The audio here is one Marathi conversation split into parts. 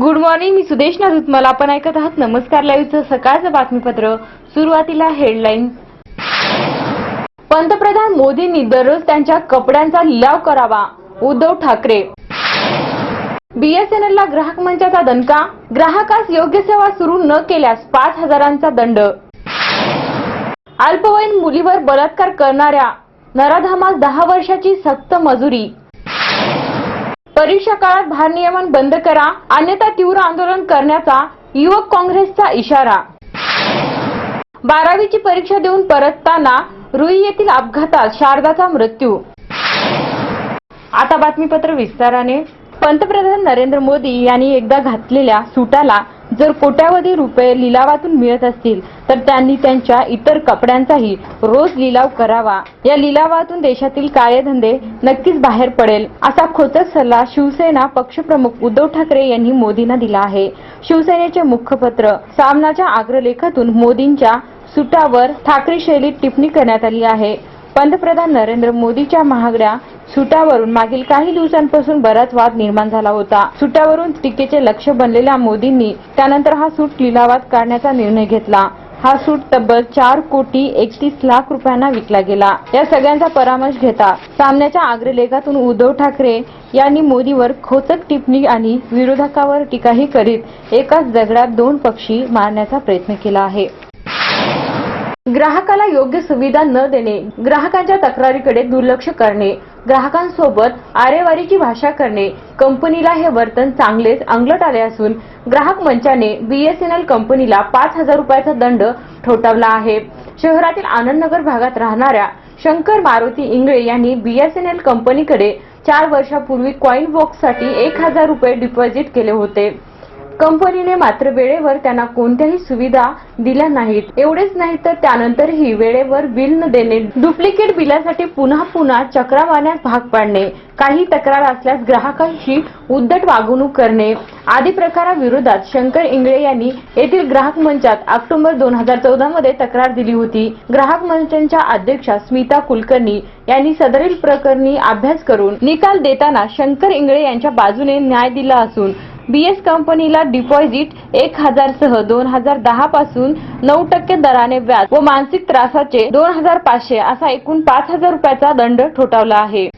गुड मॉर्निंग मी सुदेश नारूत मला आपण ऐकत आहात नमस्कार लाईव्हचं सकाळचं बातमीपत्र. सुरुवातीला हेडलाईन पंतप्रधान मोदींनी दररोज त्यांच्या कपड्यांचा लिलाव करावा. उद्धव ठाकरे. बीएसएनएल ला ग्राहक मंचाचा दणका. ग्राहकास योग्य सेवा सुरू न केल्यास पाच हजारांचा दंड. अल्पवयीन मुलीवर बलात्कार करणाऱ्या नराधामास दहा वर्षाची सक्त मजुरी. परीक्षा काळात भारनियमन बंद करा अन्यथा तीव्र आंदोलन करण्याचा युवक काँग्रेसचा इशारा. बारावीची परीक्षा देऊन परतताना रुई येथील अपघातात शारदाचा मृत्यू. आता बातमीपत्र विस्ताराने. पंतप्रधान नरेंद्र मोदी यांनी एकदा घातलेल्या सुटाला जर कोट्यावधी रुपये लिलावातून मिळत असतील तर त्यांनी त्यांच्या इतर कपड्यांचाही रोज लिलाव करावा. या लिलावातून देशातील काळे धंदे नक्कीच बाहेर पडेल असा खोचक सल्ला शिवसेना पक्षप्रमुख उद्धव ठाकरे यांनी मोदींना दिला आहे. शिवसेनेचे मुखपत्र सामनाच्या अग्रलेखातून मोदींच्या सुटावर ठाकरे शैलीत टिप्पणी करण्यात आली आहे. पंतप्रधान नरेंद्र मोदीच्या महागड्या सुटावरून मागील काही दिवसांपासून बराच वाद निर्माण झाला होता. सुटावरून टीकेचे लक्ष बनलेल्या मोदींनी त्यानंतर हा सूट लिलावात काढण्याचा निर्णय घेतला. हा सूट तब्बल चार कोटी एकतीस लाख रुपयांना विकला गेला. या सगळ्यांचा परामर्श घेता सामन्याच्या अग्रलेखातून उद्धव ठाकरे यांनी मोदीवर खोचक टिप्पणी आणि विरोधकावर टीकाही करीत एकाच दगडात दोन पक्षी मारण्याचा प्रयत्न केला आहे. ग्राहकाला योग्य सुविधा न देणे ग्राहकांच्या तक्रारीकडे दुर्लक्ष करणे ग्राहकांसोबत आरेवारीची भाषा करणे कंपनीला हे वर्तन चांगलेच अंगलट आले असून ग्राहक मंचाने बीएसएनएल कंपनीला पाच हजार रुपयाचा दंड ठोठावला आहे. शहरातील आनंदनगर भागात राहणाऱ्या शंकर मारुती इंगळे यांनी बीएसएनएल कंपनीकडे चार वर्षापूर्वी कॉइन बॉक्ससाठी एक हजार रुपये डिपॉझिट केले होते. कंपनीने मात्र वेळेवर त्यांना कोणत्याही सुविधा दिल्या नाहीत. एवढेच नाही तर त्यानंतरही वेळेवर बिल न देणे डुप्लिकेट बिलासाठी पुन्हा पुन्हा चक्रावाण्यास भाग पाडणे काही तक्रार असल्यास ग्राहकांशी उद्धट वागणूक करणे. आदी प्रकाराविरोधात शंकर इंगळे यांनी येथील ग्राहक मंचात ऑक्टोबर दोन हजार चौदा मध्ये तक्रार दिली होती. ग्राहक मंचांच्या अध्यक्षा स्मिता कुलकर्णी यांनी सदरील प्रकरणी अभ्यास करून निकाल देताना शंकर इंगळे यांच्या बाजूने न्याय दिला असून बीएस कंपनीला डिपॉझिट एक हजार सह दोन हजार दहा पासून नऊ टक्के दराने व्याज व मानसिक त्रासाचे दोन हजार पाचशे असा एकूण पाच हजार रुपयाचा दंड ठोठावला आहे.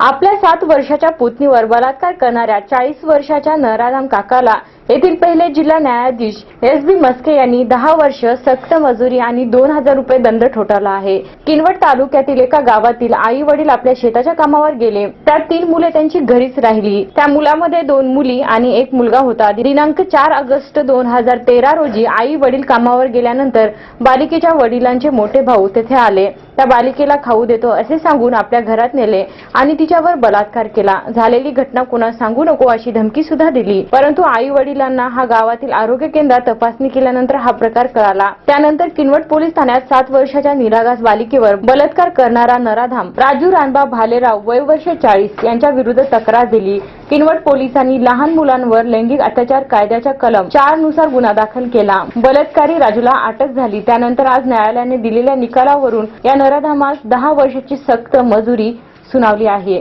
आपल्या सात वर्षाच्या पुतणीवर बलात्कार करणाऱ्या चाळीस वर्षाच्या नराराम काकाला येथील पहिले जिल्हा न्यायाधीश एस बी मस्के यांनी दहा वर्ष सक्त मजुरी आणि दोन हजार रुपये दंड ठोठावला आहे. किनवट तालुक्यातील एका गावातील आई वडील आपल्या शेताच्या कामावर गेले. त्यात तीन मुले त्यांची घरीच राहिली. त्या मुलामध्ये दोन मुली आणि एक मुलगा होता. दिनांक चार ऑगस्ट दोन हजार तेरा रोजी आई वडील कामावर गेल्यानंतर बालिकेच्या वडिलांचे मोठे भाऊ तेथे आले. त्या बालिकेला खाऊ देतो असे सांगून आपल्या घरात नेले आणि तिच्यावर बलात्कार केला. झालेली घटना कुणा सांगू नको अशी धमकी सुद्धा दिली. परंतु आई वडिलांना हा गावातील आरोग्य केंद्रात तपासणी केल्यानंतर हा प्रकार कळाला. त्यानंतर किनवट पोलीस ठाण्यात सात वर्षाच्या निरागास बालिकेवर बलात्कार करणारा नराधाम राजू रानबा भालेराव वय वर्ष चाळीस यांच्या विरुद्ध तक्रार दिली. किनवट पोलिसांनी लहान मुलांवर लैंगिक अत्याचार कायद्याच्या कलम चारनुसार गुन्हा दाखल केला. बलात्कारी राजूला अटक झाली. त्यानंतर आज न्यायालयाने दिलेल्या निकालावरून या नराधामास दहा वर्षाची सक्त मजुरी सुनावली आहे.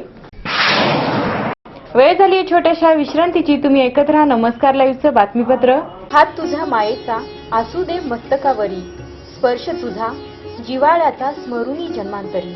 वेळ झाली छोट्याशा विश्रांतीची. तुम्ही ऐकत राहा नमस्कार लाईव्हचं बातमीपत्र. हात तुझ्या मायेचा असू दे मस्तकावरी. स्पर्श तुझा जिवाळ्याचा स्मरुणी जन्मांतरी.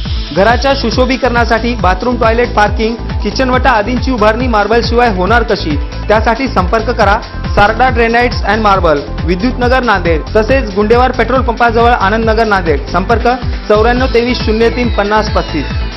घराच्या सुशोभीकरणासाठी बाथरूम टॉयलेट पार्किंग किचनवटा आदींची उभारणी मार्बल शिवाय होणार कशी? त्यासाठी संपर्क करा. Sarda granites and marble Vidyutnagar Nanded तसेच गुंडेवार पेट्रोल पंपाजवळ आनंदनगर नांदेड. संपर्क चौऱ्याण्णव तेवीस शून्य तीन पन्नास पस्तीस.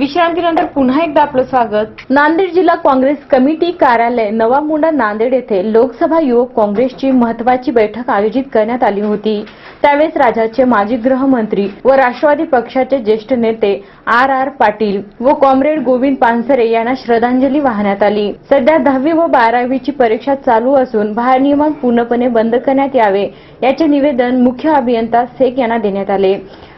विश्रांतीनंतर पुन्हा एकदा आपलं स्वागत. नांदेड जिल्हा काँग्रेस कमिटी कार्यालय नवा मुंडा नांदेड येथे लोकसभा युवक काँग्रेसची महत्वाची बैठक आयोजित करण्यात आली होती. त्यावेळेस राज्याचे माजी गृहमंत्री व राष्ट्रवादी पक्षाचे ज्येष्ठ नेते आर आर पाटील व कॉम्रेड गोविंद पानसरे यांना श्रद्धांजली वाहण्यात आली. सध्या दहावी व बारावीची परीक्षा चालू असून भारनियमन पूर्णपणे बंद करण्यात यावे याचे निवेदन मुख्य अभियंता शेख यांना देण्यात आले.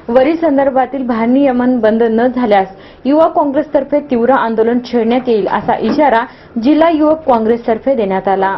वरील संदर्भातील भारनियमन बंद न झाल्यास युवा काँग्रेसतर्फे तीव्र आंदोलन छेडण्यात येईल असा इशारा जिल्हा युवक काँग्रेसतर्फे देण्यात आला.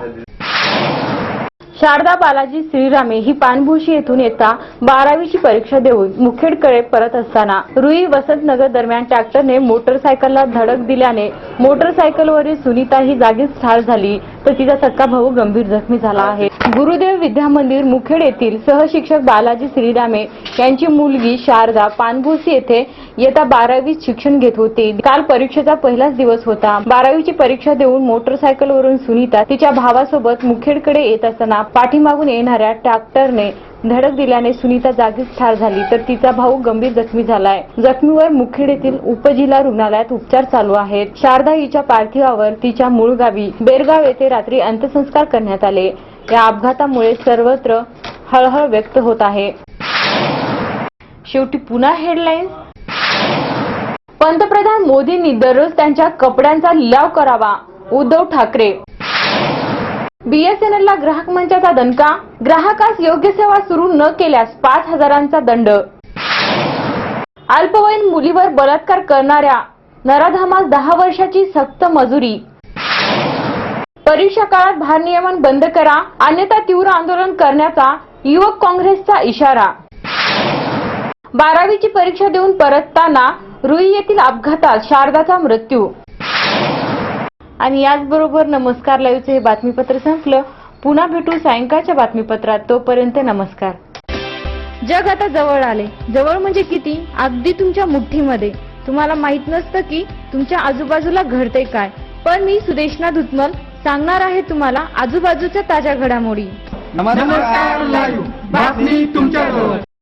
शारदा बालाजी श्रीरामे ही पानभूशी येथून येता बारावीची परीक्षा देऊन मुखेडकडे परत असताना रुई वसंतनगर दरम्यान ट्रॅक्टरने मोटरसायकलला धडक दिल्याने मोटरसायकलवरील सुनीता ही जागीच ठार झाली तर तिचा सक्का भाऊ गंभीर जखमी झाला आहे. गुरुदेव विद्या मंदिर मुखेड येथील सहशिक्षक बालाजी श्रीरामे यांची मुलगी शारदा पानभुसी येथे इयत्ता बारावीत शिक्षण घेत होते. काल परीक्षेचा पहिलाच दिवस होता. बारावीची परीक्षा देऊन मोटरसायकलवरून सुनीता तिच्या भावासोबत मुखेडकडे येत असताना पाठीमागून येणाऱ्या ट्रॅक्टरने धडक दिल्याने सुनीता जागीच ठार झाली. तर तिचा भाऊ गंभीर जखमी झालाय. जखमीवर मुखेड येथील उपजिल्हा रुग्णालयात उपचार चालू आहेत. शारदा हिच्या पार्थिवावर तिच्या मूळ गावी बेरगाव येथे रात्री अंत्यसंस्कार करण्यात आले. या अपघातामुळे सर्वत्र हळहळ व्यक्त होत आहे. शेवटी पुन्हा हेडलाईन्स? पंतप्रधान मोदींनी दररोज त्यांच्या कपड्यांचा लिलाव करावा. उद्धव ठाकरे. बीएसएनएल ला ग्राहक मंचाचा दणका. ग्राहकास योग्य सेवा सुरू न केल्यास पाच हजारांचा दंड. अल्पवयीन मुलीवर बलात्कार करणाऱ्या नराधामास दहा वर्षाची सक्त मजुरी. परीक्षा काळात भारनियमन बंद करा. अन्यथा तीव्र आंदोलन करण्याचा युवक काँग्रेसचा इशारा. बारावीची परीक्षा देऊन परतताना रुई येथील अपघातात शारदाचा मृत्यू. आणि याचबरोबर नमस्कार लाईव्हचं हे बातमीपत्र संपलं. पुन्हा भेटू सायंकाळच्या बातमीपत्रात. तोपर्यंत नमस्कार. जग आता जवळ आले. जवळ म्हणजे किती? अगदी तुमच्या मुठ्ठीमध्ये. तुम्हाला माहीत नसतं की तुमच्या आजूबाजूला घडते काय. पण मी सुदेशना धुतमल सांगणार आहे तुम्हाला आजूबाजूच्या ताज्या घडामोडी. नमस्कार लाईव्ह बातमी तुमच्याजवळ.